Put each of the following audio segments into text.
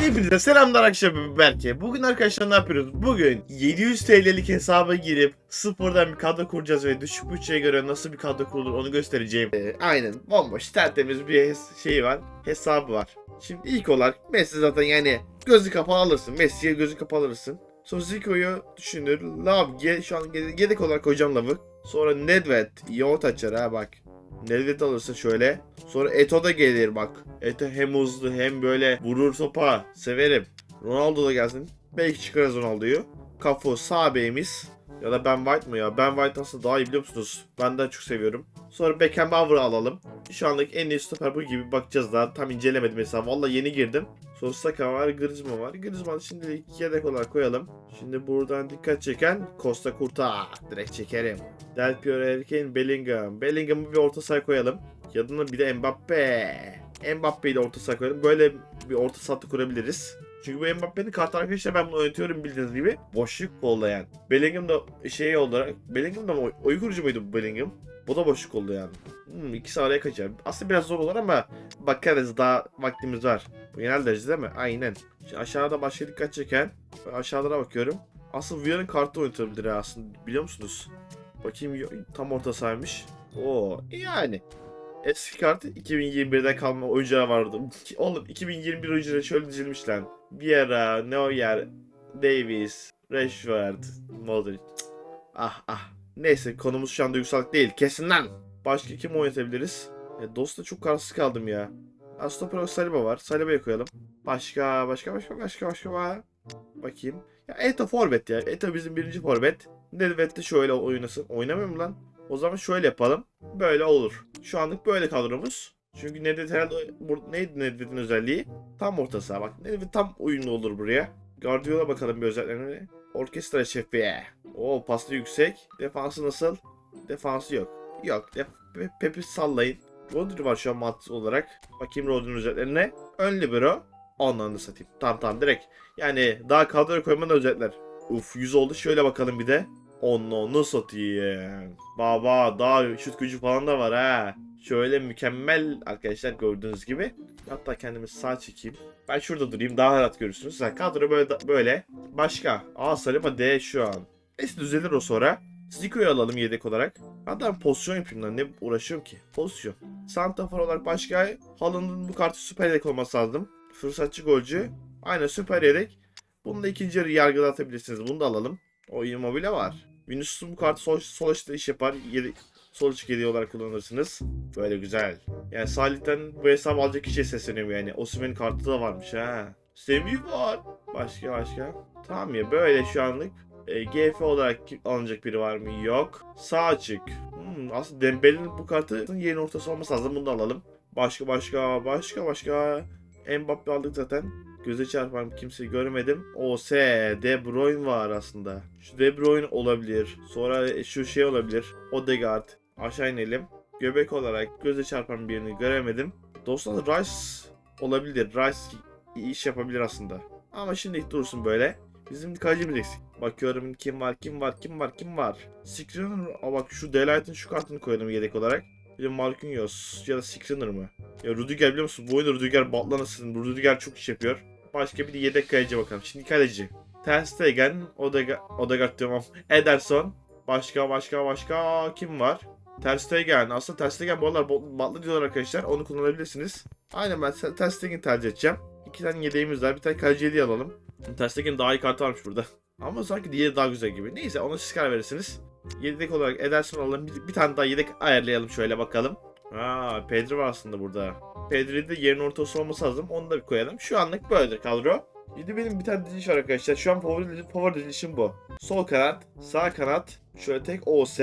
Hepinize selamlar akşam ben Berke. Bugün arkadaşlar ne yapıyoruz? Bugün 700 TL'lik hesaba girip sıfırdan bir kadro kuracağız ve düşük bütçeye göre nasıl bir kadro kurulur onu göstereceğim. Ee, aynen bomboş tertemiz bir şey var. Hesabı var. Şimdi ilk olarak Messi zaten yani gözü kapalı alırsın. Messi'ye gözü kapalı alırsın. Sonra Zico'yu düşünür. Lav ge- şu an yedek olarak koyacağım Lav'ı. Sonra Nedved ot açar ha bak. Nedved alırsın şöyle. Sonra Eto da gelir bak. Eto hem hızlı hem böyle vurur topa. Severim. Ronaldo da gelsin. Belki çıkarız Ronaldo'yu. Kafu sağ beyimiz. Ya da Ben White mı ya? Ben White aslında daha iyi biliyor musunuz? Ben de çok seviyorum. Sonra Beckenbauer'ı alalım. Şu anlık en iyi stoper bu gibi bakacağız daha. Tam incelemedim mesela. Valla yeni girdim. Saka var, Griezmann var. Griezmann'ı şimdi yedek olarak koyalım. Şimdi buradan dikkat çeken Costa Curta. Direkt çekerim. Del Piero, Harry Kane, Bellingham. Bellingham'ı bir orta saha koyalım. Yanına bir de Mbappe. Mbappe'yi de orta saha koyalım. Böyle bir orta saha kurabiliriz. Çünkü bu Mbappe'nin kartı arkadaşlar ben bunu oynatıyorum bildiğiniz gibi. Boşluk kollayan. Bellingham da şey olarak. Bellingham da mı oy, muydu bu Bellingham? Bu da boşluk oldu yani. Hmm, ikisi araya kaçar. Aslında biraz zor olur ama bakarız daha vaktimiz var. Bu genel derece değil mi? Aynen. Şimdi aşağıda başka dikkat çeken. Ben aşağılara bakıyorum. Asıl Vieira'nın kartı oynatabilir aslında biliyor musunuz? Bakayım tam orta saymış. Oo yani. Eski kartı 2021'den kalma oyuncular vardı. Oğlum 2021 oyuncuları şöyle dizilmiş lan. Vieira, Neuer, Davis, Rashford, Modric. Ah ah. Neyse konumuz şu anda yükselk değil. Kesin lan. Başka kim oynatabiliriz? E, Dost'ta çok kararsız kaldım ya. Astopro Saliba var. Saliba'yı koyalım. Başka başka başka başka başka var. Bakayım. Ya Eto forvet ya. Eto bizim birinci forvet. Nedved de şöyle oynasın. Oynamıyor mu lan? O zaman şöyle yapalım. Böyle olur. Şu anlık böyle kadromuz. Çünkü Nedved herhalde neydi Nedved'in özelliği? Tam orta saha bak. Nedved tam uyumlu olur buraya. Guardiola bakalım bir özelliklerine. Orkestra şefi. O pası yüksek. Defansı nasıl? Defansı yok. Yok. Def Pe- Pep'i sallayın. Rodri var şu an mat olarak. Bakayım Rodri'nin özelliklerine. Ön libero. Da satayım. Tamam tamam direkt. Yani daha kadroya koymadan özellikler. Uf 100 oldu. Şöyle bakalım bir de. Onu satayım. Baba daha şut gücü falan da var ha. Şöyle mükemmel arkadaşlar gördüğünüz gibi. Hatta kendimi sağ çekeyim. Ben şurada durayım daha rahat görürsünüz. Ha, kadro böyle böyle. Başka. Aa Saliba D şu an. Neyse düzelir o sonra. Zico'yu alalım yedek olarak. Hatta pozisyon yapayım lan ne uğraşıyorum ki. Pozisyon. Santrafor olarak başka Haaland'ın bu kartı süper yedek olması lazım. Fırsatçı golcü. Aynen süper yedek. Bunu da ikinci yarı yargıda atabilirsiniz. Bunu da alalım. O immobile var. Vinicius'un bu kartı sol, sol açıda iş yapar. Yedi, sol açık yediği olarak kullanırsınız. Böyle güzel. Yani Salih'ten bu hesabı alacak kişiye sesleniyorum yani. Osimhen'in kartı da varmış ha. Semih var. Başka başka. Tamam ya böyle şu anlık. E, GF olarak alınacak biri var mı? Yok. Sağ açık. Hmm, aslında Dembele'nin bu kartı yeni ortası olması lazım. Bunu da alalım. Başka başka başka başka. Mbappe aldık zaten. Göze çarpan kimseyi görmedim. OS, De Bruyne var aslında. Şu De Bruyne olabilir. Sonra şu şey olabilir. Odegaard. Aşağı inelim. Göbek olarak göze çarpan birini göremedim. Dostlar Rice olabilir. Rice iş yapabilir aslında. Ama şimdi dursun böyle. Bizim kalecimiz eksik. Bakıyorum kim var, kim var, kim var, kim var. Skriniar, Aa bak şu Delight'ın şu kartını koyalım yedek olarak. Bir de Marquinhos ya da Skriniar mı? Ya Rudiger biliyor musun? Bu oyunda Rudiger batlanasın. Rudiger çok iş yapıyor. Başka bir de yedek kaleci bakalım. Şimdi kaleci. Ter Stegen, Odegaard, Odegaard diyorum. Ederson. Başka başka başka kim var? Ter Stegen. Aslında Ter Stegen bu aralar batlı diyorlar arkadaşlar. Onu kullanabilirsiniz. Aynen ben Ter Stegen'i tercih edeceğim. İki tane yedeğimiz var. Bir tane kaleci yedeği alalım. Ter Stegen'in daha iyi kartı varmış burada. Ama sanki diğeri daha güzel gibi. Neyse ona siz karar verirsiniz. Yedek olarak Ederson alalım. Bir, bir tane daha yedek ayarlayalım şöyle bakalım. Aa Pedri var aslında burada. Pedri de yerin ortası olması lazım. Onu da bir koyalım. Şu anlık böyledir kadro. Şimdi benim bir tane diziliş var arkadaşlar. Şu an favori, favori dizilişim bu. Sol kanat, sağ kanat, şöyle tek OS.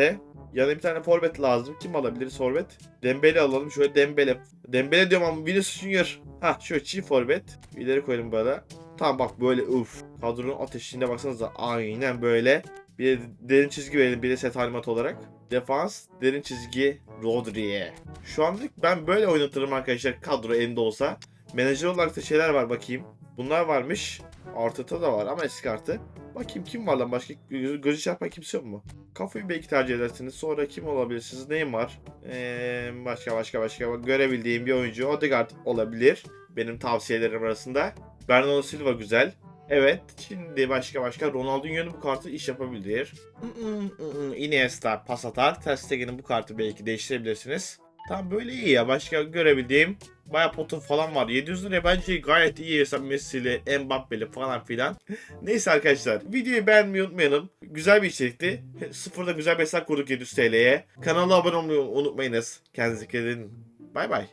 Yanına bir tane forvet lazım. Kim alabilir forvet? Dembele alalım. Şöyle Dembele. Dembele diyorum ama Vinicius Junior. Ha şöyle çift forvet. İleri koyalım böyle. Tamam bak böyle uf. Kadronun ateşliğine baksanıza. Aynen böyle. Bir de derin çizgi verelim bir de set talimat olarak. Defans, derin çizgi, Rodri'ye. Şu anlık ben böyle oynatırım arkadaşlar kadro elinde olsa. Menajer olarak da şeyler var bakayım. Bunlar varmış. Arteta da var ama eski artı. Bakayım kim var lan başka göz, gözü çarpan kimse yok mu? Kafayı belki tercih edersiniz. Sonra kim olabilirsiniz? Neyim var? Ee, başka başka başka görebildiğim bir oyuncu Odegaard olabilir. Benim tavsiyelerim arasında. Bernardo Silva güzel. Evet. Şimdi başka başka Ronaldinho'nun bu kartı iş yapabilir. Iniesta pas atar. Ter Stegen'in bu kartı belki değiştirebilirsiniz. Tamam böyle iyi ya. Başka görebildiğim baya potu falan var. 700 liraya bence gayet iyi. Mesela Messi'li, Mbappe'li falan filan. Neyse arkadaşlar. Videoyu beğenmeyi unutmayalım. Güzel bir içerikti. Sıfırda güzel bir hesap kurduk 700 TL'ye. Kanala abone olmayı unutmayınız. Kendinize dikkat edin. Bay bay.